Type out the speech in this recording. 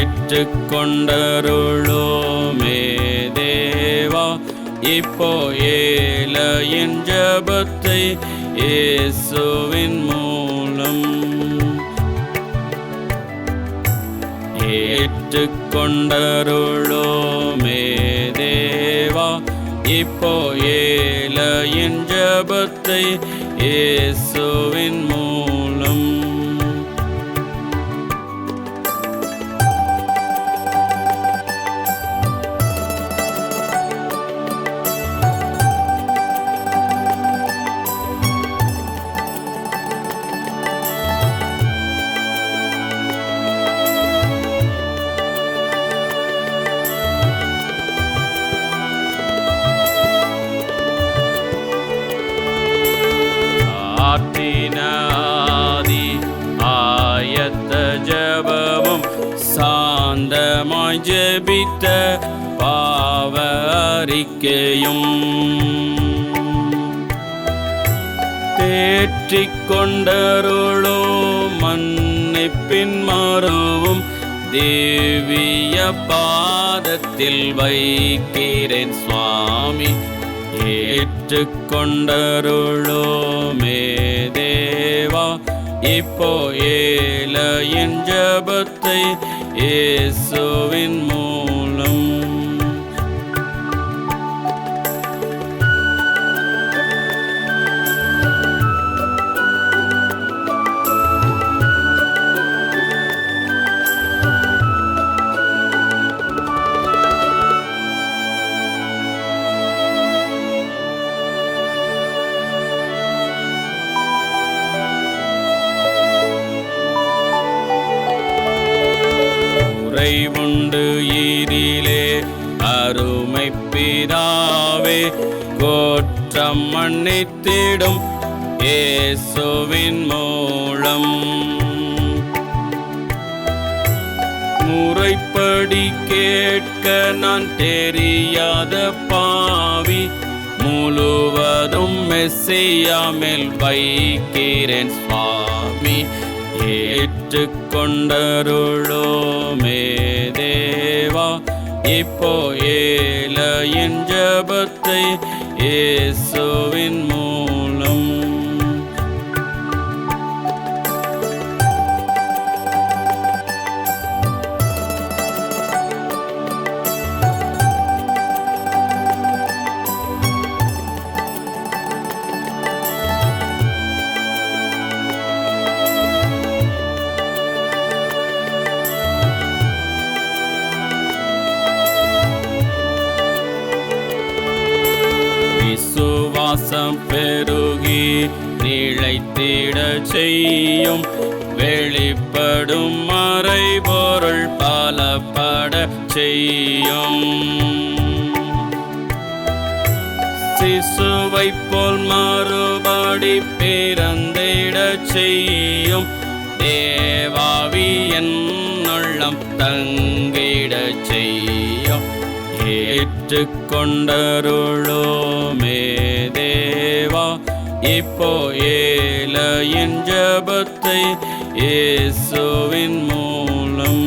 ஏற்றுக்கொண்டருளோமே தேவா. இப்போ ஏலையின் ஜபத்தை இயேசுவின் மூலம் ஏற்றுக்கொண்டருளோமே தேவா. இப்போ ஏலையின் ஜபத்தை இயேசுவின் ஆனந்தமாய் ஜெபித்த பாவ அறிக்கையும் தேற்றிக் கொண்டருளோ மன்னிப்பின் மறுவும் தேவிய பாதத்தில் வைக்கிறேன் சுவாமி. ஏற்றுக்கொண்டருளோ மே தேவா இப்போ ஏலையின் ஜபத்தை இயேசுவின் உறைவுண்டு ஈரிலே. அருமை பிதாவே கோற்றம் மன்னித்திடும் இயேசுவின் மூலம். முறைப்படி கேட்க நான் தெரியாத பாவி முழுவதும் மெஸ்ஸையாமல் வைக்கிறேன் சுவாமி. ஏற்றுக்கொண்டருளோமே தேவா இப்போ ஏழையின் ஜபத்தை இயேசுவின் மூலம் பெருகி நிலைத்திட செய்யும் வெளிப்படும் மறைபொருள் பலப்பட செய்யும். சிசுவை போல் மறுபடி பிறந்திட செய்யும் தேவாவி என்னுள்ளம் தங்கிட செய்யும். ஏற்றுக்கொண்டருளோமே தேவா இப்போ ஏழையின் ஜபத்தை இயேசுவின் மூலம்